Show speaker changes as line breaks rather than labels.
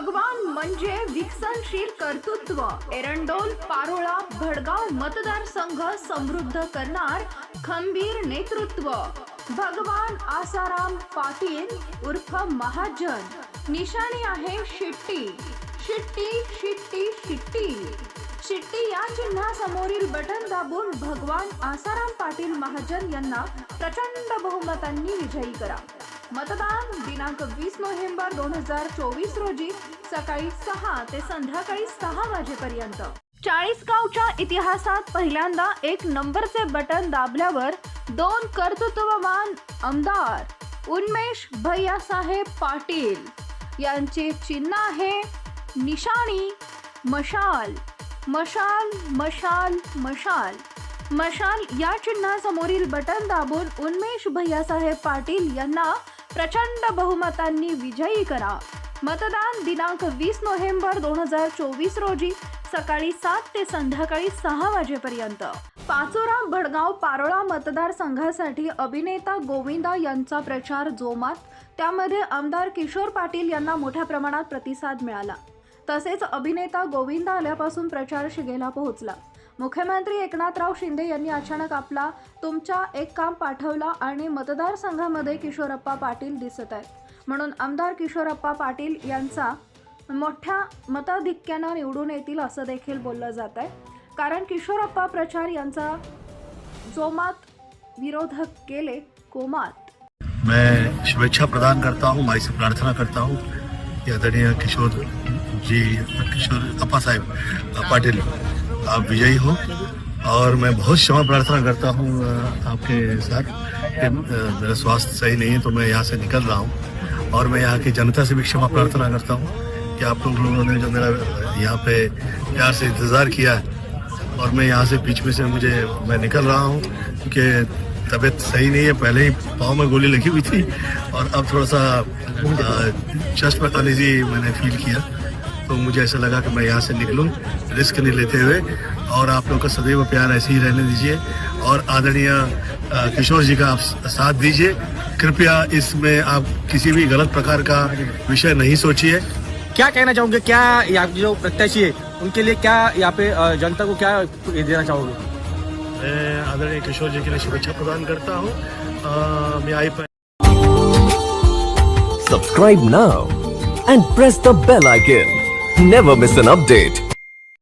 भगवान म्हणजे विकसनशील कर्तृत्व. एरंडोल पारोळा भडगाव मतदारसंघ समृद्ध करणार खंबीर नेतृत्व. भगवान आसाराम पाटील उर्फ महाजन. निशाणी आहे शिट्टी. शिट्टी शिट्टी शिट्टी. शिट्टी या चिन्हासमोरील बटन दाबून भगवान आसाराम पाटील महाजन यांना प्रचंड बहुमतांनी विजयी करा. मतदान दिनांक वीस नोव्हेंबर दोन हजार चोवीस रोजी सकाळी सहा ते संध्याकाळी सहा वाजेपर्यंत. चाळीसगावच्या इतिहासात पहिल्यांदा एक नंबरचे बटन दाबल्यावर दोन कर्तृत्ववान आमदार उन्मेष भैयासाहेब पाटील यांचे चिन्ह आहे निशाणी मशाल. मशाल मशाल मशाल. मशाल या चिन्हासमोरील बटन दाबून उन्मेष भैयासाहेब पाटील यांना प्रचंड बहुमतांनी विजयी करा. मतदान दिनांक वीस नोव्हेंबर दोन हजार चोवीस रोजी सकाळी सात ते संध्याकाळी सहा वाजेपर्यंत. पाचोरा भडगाव पारोळा मतदारसंघासाठी अभिनेता गोविंदा यांचा प्रचार जोमात. त्यामध्ये आमदार किशोर पाटील यांना मोठ्या प्रमाणात प्रतिसाद मिळाला. तसेच अभिनेता गोविंदा आल्यापासून प्रचार शिगेला पोहोचला. मुख्यमंत्री एकनाथराव शिंदे यांनी अचानक आपला तुमच्या एक काम पाठवला आणि मतदारसंघामध्ये किशोरप्पा पाटील दिसत आहेत. म्हणून आमदार किशोरप्पा पाटील यांचा मोठ्या मताधिक्यानं निवडून येतील असं देखील बोललं जात आहे. कारण किशोरप्पा प्रचार यांचा जोमात विरोधक केले कोमात.
मैं शुभेच्छा प्रदान करता हूँ माई से प्रार्थना करता हूँ। कि आदरणीय किशोर जी किशोर अपा साहेब पाटिल, आप विजयी हो। और मैं बहुत क्षमा प्रार्थना करता हूँ आपके साथ कि मेरा स्वास्थ्य सही नहीं है तो मैं यहाँ से निकल रहा हूँ। और मैं यहाँ की जनता से भी क्षमा प्रार्थना करता हूँ, कि आप लोग लोगों ने जो मेरा यहाँ पे प्यार से इंतज़ार किया है, और मैं यहाँ से बीच में से मुझे, मैं निकल रहा हूँ क्योंकि तबीयत सही नहीं है पहले ही पाँव में गोली लगी हुई थी और अब थोड़ा सा चेस्ट में अनईजी मैंने फील किया। तो मुझे ऐसा लगा कि मैं यहाँ से निकलूँ रिस्क नहीं लेते हुए। और आप लोग का सदैव प्यार ऐसे ही रहने दीजिए। और आदरणीय किशोर जी का आप साथ दीजिए। कृपया इसमें आप किसी भी गलत प्रकार का विषय नहीं सोचिए।
क्या कहना चाहोगे? क्या यहाँ जो प्रत्याशी है उनके लिए क्या यहाँ पे जनता को क्या देना चाहोगे?
मैं आदरणीय किशोर जी के लिए शुभेच्छा प्रदान करता हूँ। मैं आई
subscribe now and press the bell icon never miss an update